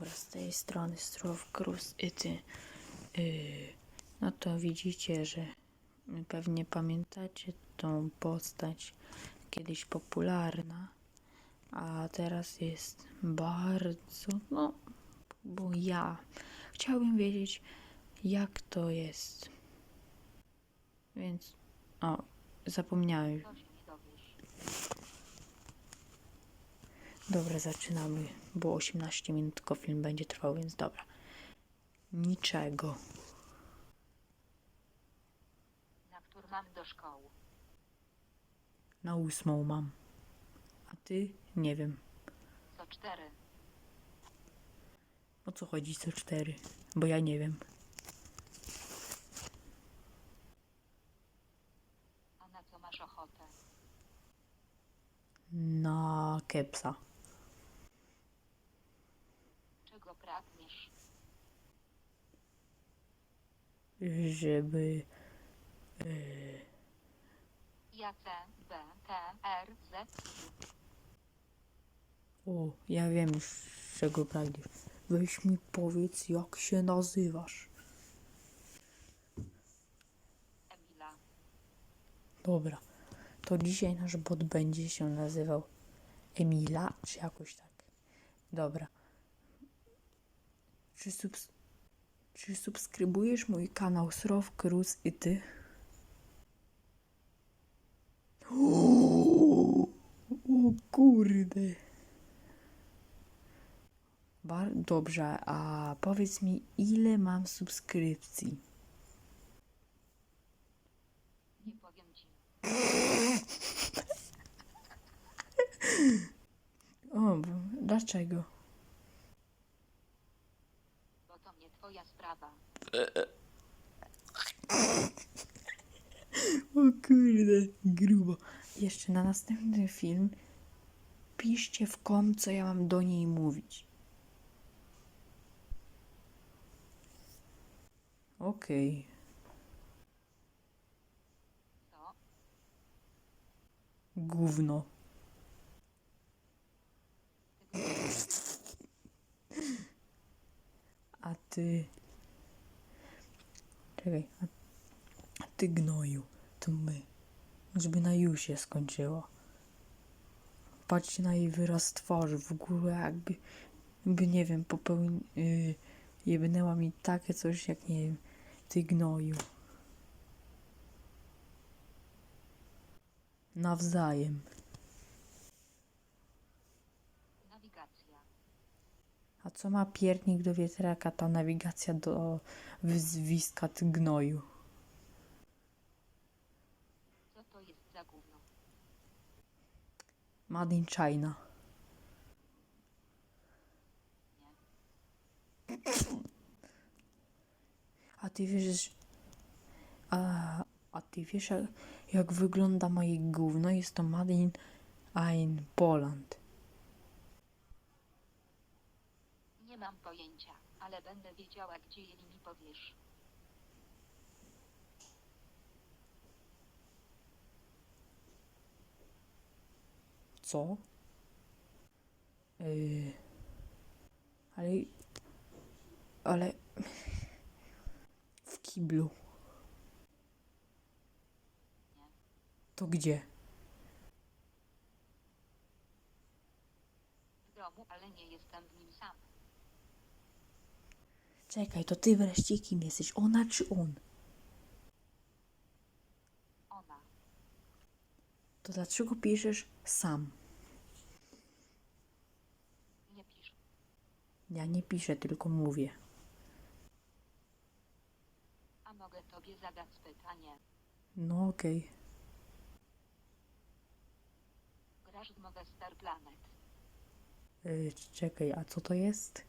Dobra, z tej strony Strow Cruz i ty. Yy, no to widzicie, że pewnie pamiętacie tą postać kiedyś popularna, a teraz jest bardzo, no, bo ja chciałbym wiedzieć, jak to jest. Więc, o, zapomniałem. To się nie dowiesz. Dobra, zaczynamy, bo 18 minut tylko film będzie trwał, więc dobra. Niczego. Na wtór mam do szkoły. Na ósmą mam. A ty? Nie wiem. Co cztery. O co chodzi co cztery? Bo ja nie wiem. A na co masz ochotę? Na kepsa. Czego pragniesz? Żeby... Ja C, B, T, R, Z. O, ja wiem już czego pragniesz. Weź mi powiedz jak się nazywasz. Emila. Dobra. To dzisiaj nasz bot będzie się nazywał Emila, czy jakoś tak. Dobra. Czy, subs czy subskrybujesz mój kanał Srow Cruz i ty? O, o kurde. Bar dobrze, a powiedz mi, ile mam subskrypcji? Nie powiem ci. O, dlaczego? Bo to nie twoja sprawa. O kurde, grubo. Jeszcze na następny film piszcie w kom, co ja mam do niej mówić. Okej. Co? Gówno. A ty... Czekaj. A ty gnoju. To my. Żeby na już się skończyło. Patrzcie na jej wyraz twarzy. W ogóle jakby... By nie wiem, popełni... Yy, jebnęła mi takie coś jak nie wiem. Ty gnoju. Nawzajem. Nawigacja. A co ma piernik do wietraka, ta nawigacja do wyzwiska gnoju? Co to jest za gówno? Made in China. A ty wiesz, a, a ty wiesz jak, wygląda moje gówno? Jest to Made in, in Poland. Nie mam pojęcia, ale będę wiedziała, gdzie je mi powiesz. Co? Yy, ale. Ale. W kiblu. To gdzie? W domu, ale nie jestem w nim sam. Czekaj, to ty wreszcie kim jesteś? Ona czy on? Ona. To dlaczego piszesz sam? Nie pisz. Ja nie piszę, tylko mówię. A mogę tobie zadać pytanie. No okej. Grasz w Mowe Star Planet. Yy, czekaj, a co to jest?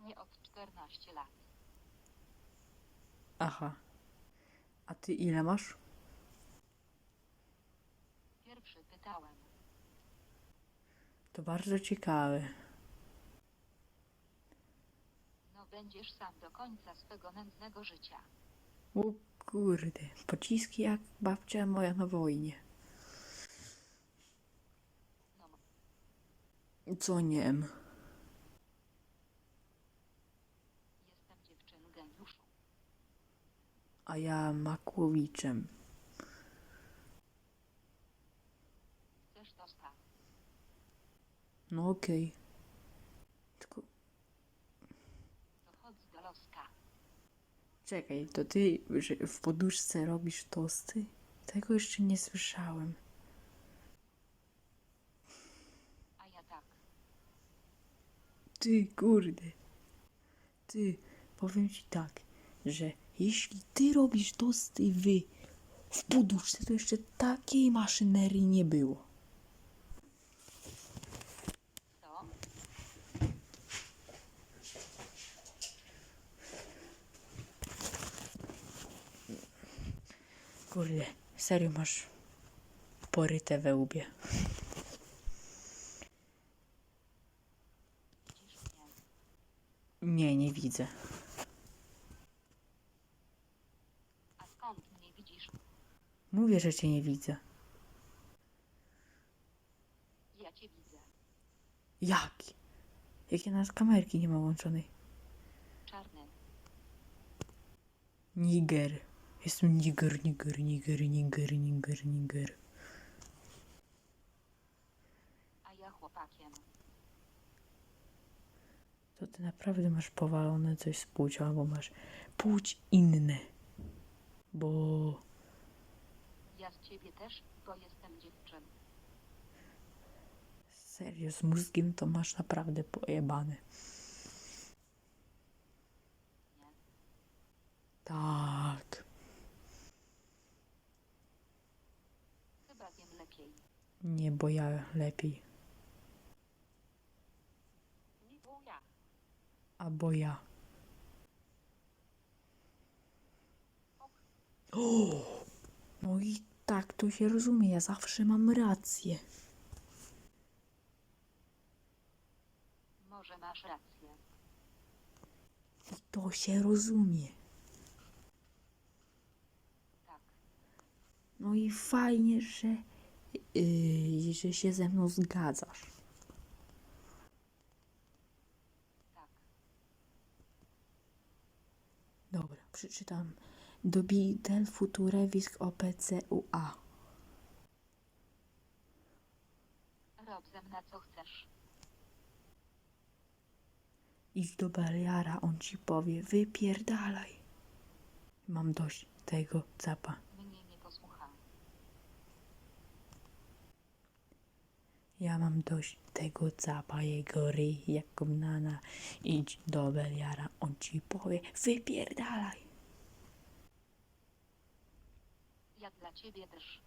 Nie od 14 lat. Aha. A ty ile masz? Pierwszy pytałem. To bardzo ciekawe. No będziesz sam do końca swego nędznego życia. O kurde, pociski jak babcia moja na wojnie. Co nie wiem. Jestem dziewczyn geniuszu. A ja Makłowiczem. Chcesz dostać? No okej. Tylko To chodź do loska. czekaj, to ty że w poduszce robisz tosty? Tego jeszcze nie słyszałem. A ja tak. Ty, kurde. Ty, powiem ci tak, że jeśli ty robisz tosty wy w poduszce, to jeszcze takiej maszynerii nie było. Co? Kurde, serio masz poryte we łbie. Nie, nie widzę. A skąd mnie widzisz? Mówię, że cię nie widzę. Ja cię widzę. Jak? Jak ja nas kamerki nie ma włączonej? Czarny. Niger. Jestem Niger, Niger, Niger, Niger, Niger, Niger. A ja chłopakiem. To ty naprawdę masz powalone coś z płcią, albo masz płć inne. Bo Ja z ciebie też, bo jestem dziewczyn. serio, z mózgiem to masz naprawdę pojebane. Nie? Tak. Chyba wiem lepiej. Nie, bo ja lepiej. Nie był ja. Ja. No i tak to się rozumie, ja zawsze mam rację. Może masz rację. I to się rozumie. Tak. No i fajnie, że, yy, że się ze mną zgadzasz. Tak. Dobra, przeczytam. Dobi del futurevis OPCUA. Rob ze mną co chcesz. Idź do Beliara, on ci powie, wypierdalaj. Mam dość tego capa. Mnie nie posłucha. Ja mam dość tego capa, jego ryj jak gumnana. Idź do Beliara, on ci powie, wypierdalaj. Ja dla ciebie też.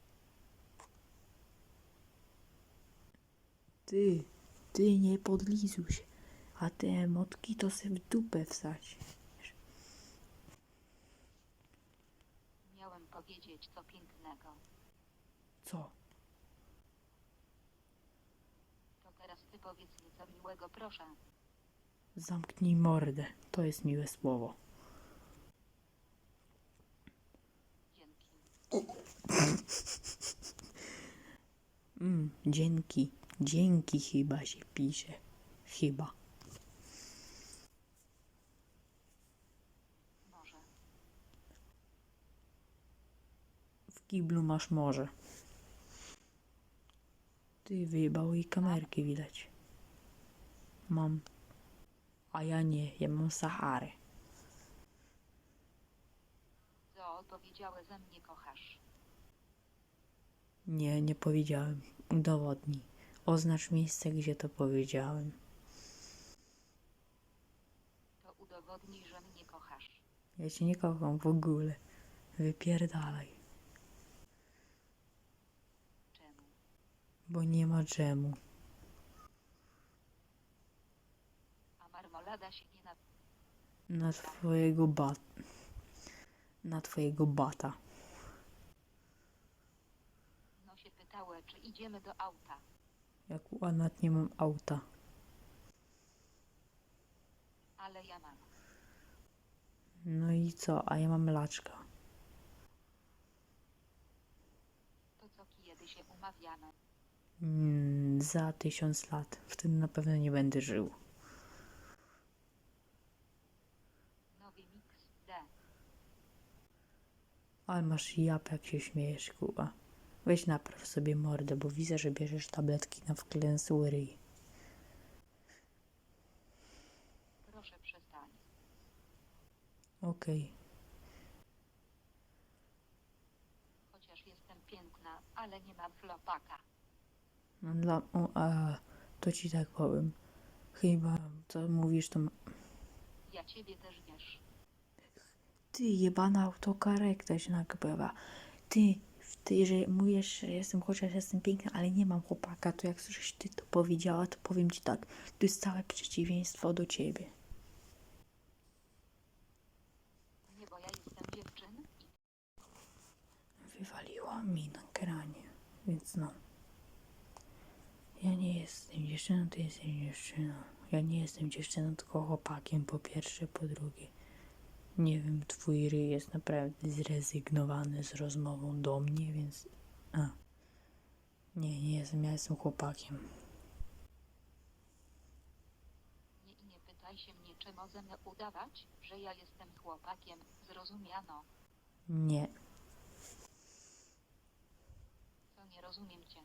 Ty, ty nie podlizuj się, a te motki to se w dupę wsać. Miałem powiedzieć co pięknego. Co? To powiedz nieco miłego, proszę. Zamknij mordę, to jest miłe słowo. Dzięki. Mm, dzięki, dzięki chyba się pisze. Chyba. Może. W kiblu masz morze. Ty wyjebał i kamerki widać. Mam. A ja nie, ja mam Saharę. Co powiedziałeś ze mnie kochasz? Nie, nie powiedziałem. Udowodnij. Oznacz miejsce, gdzie to powiedziałem. To udowodnij, że mnie kochasz. Ja cię nie kocham w ogóle. Wypierdalaj. Czemu? Bo nie ma dżemu. A marmolada się nie na... Na twojego bat... Na twojego bata. No się pytały, czy idziemy do auta. Jak u Anat nie mam auta. Ale ja mam. No i co? A ja mam laczka. To co kiedy się umawiamy? Mm, za tysiąc lat. Wtedy na pewno nie będę żył. Ale masz jap, jak się śmiejesz, Kuba. Weź napraw sobie mordę, bo widzę, że bierzesz tabletki na wklęsły ryj. Proszę przestań. Okej. Chociaż jestem piękna, ale nie mam flopaka. No Dla... O, a, to ci tak powiem. Chyba, co mówisz, to... ma- Ja ciebie też wiesz. Ty, jebana autokarekta się nagrywa. Ty, ty, że mówisz, że jestem, chociaż jestem piękna, ale nie mam chłopaka, to jak słyszysz ty to powiedziała, to powiem ci tak, to jest całe przeciwieństwo do ciebie. Nie, bo ja jestem dziewczyn i Wywaliła mi nagranie, więc no. Ja nie jestem dziewczyną, ty jesteś dziewczyną. Ja nie jestem dziewczyną, tylko chłopakiem po pierwsze, po drugie. Nie wiem, twój ryj jest naprawdę zrezygnowany z rozmową do mnie, więc... A. Nie, nie jestem, ja jestem chłopakiem. nie, i nie pytaj się mnie, czy możemy udawać, że ja jestem chłopakiem. Zrozumiano. Nie. Co nie rozumiem cię.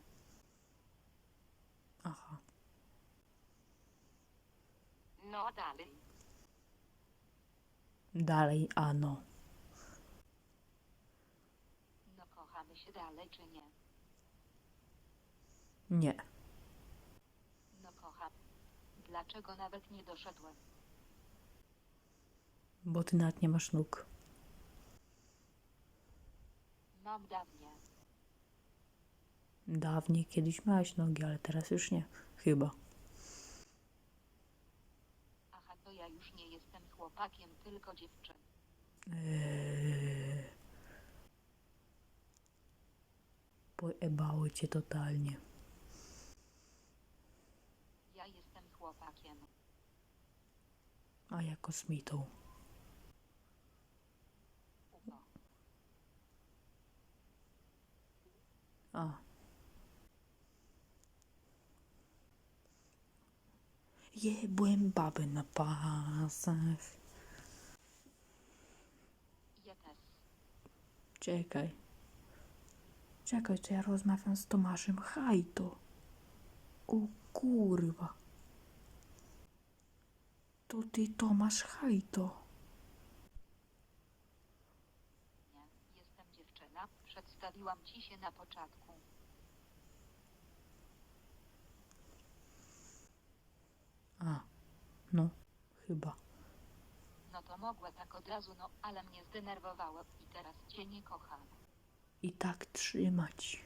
Aha. No dalej. Dalej, ano. No kochamy się dalej, czy nie? Nie. No kocham. Dlaczego nawet nie doszedłem? Bo ty nawet nie masz nóg. Mam dawnie. Dawniej kiedyś miałeś nogi, ale teraz już nie. Chyba. Aha, to ja już nie jestem chłopakiem, tylko dziewczyną. Eee... Pojebały cię totalnie. Ja jestem chłopakiem. A ja kosmitą. Upo. A. Jebłem na pasach. Ja też. Czekaj. Czekaj, to ja rozmawiam z Tomaszem Hajto. O kurwa. To ty Tomasz Hajto. Nie, jestem dziewczyna. Przedstawiłam ci się na początku. A. No, chyba. To mogła tak od razu, no ale mnie zdenerwowało i teraz cię nie kocham. I tak trzymać.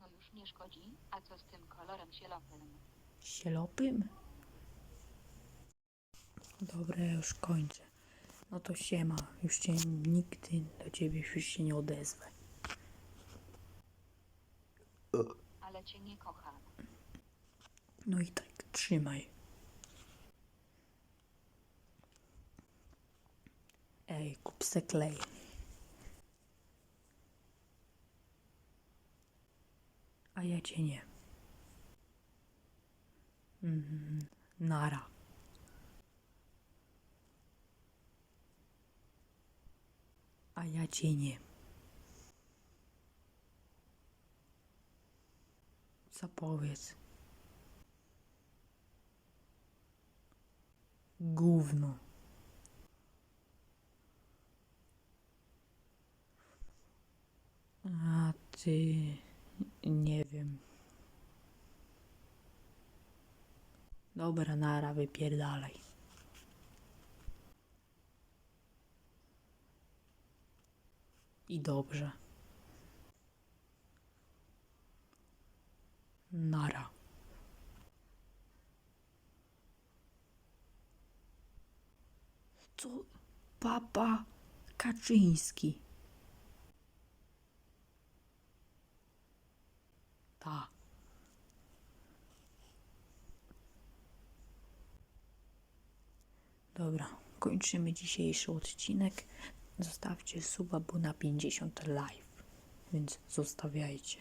No już nie szkodzi, a co z tym kolorem sielopym? Sielopym? Dobra, ja już kończę. No to siema. Już cię nigdy do ciebie już się nie odezwę. Ale cię nie kocham. No i tak, trzymaj. Ej, kup se klej. A ja cię nie. Mhm, nara. A ja cię nie. Zapowiedz. Gówno. A ty... Nie wiem. Dobra, nara, wypierdalaj. I dobrze. Nara. Co? Papa Kaczyński. Ta. Dobra, kończymy dzisiejszy odcinek. Zostawcie suba, bo na 50 live. więc zostawiajcie.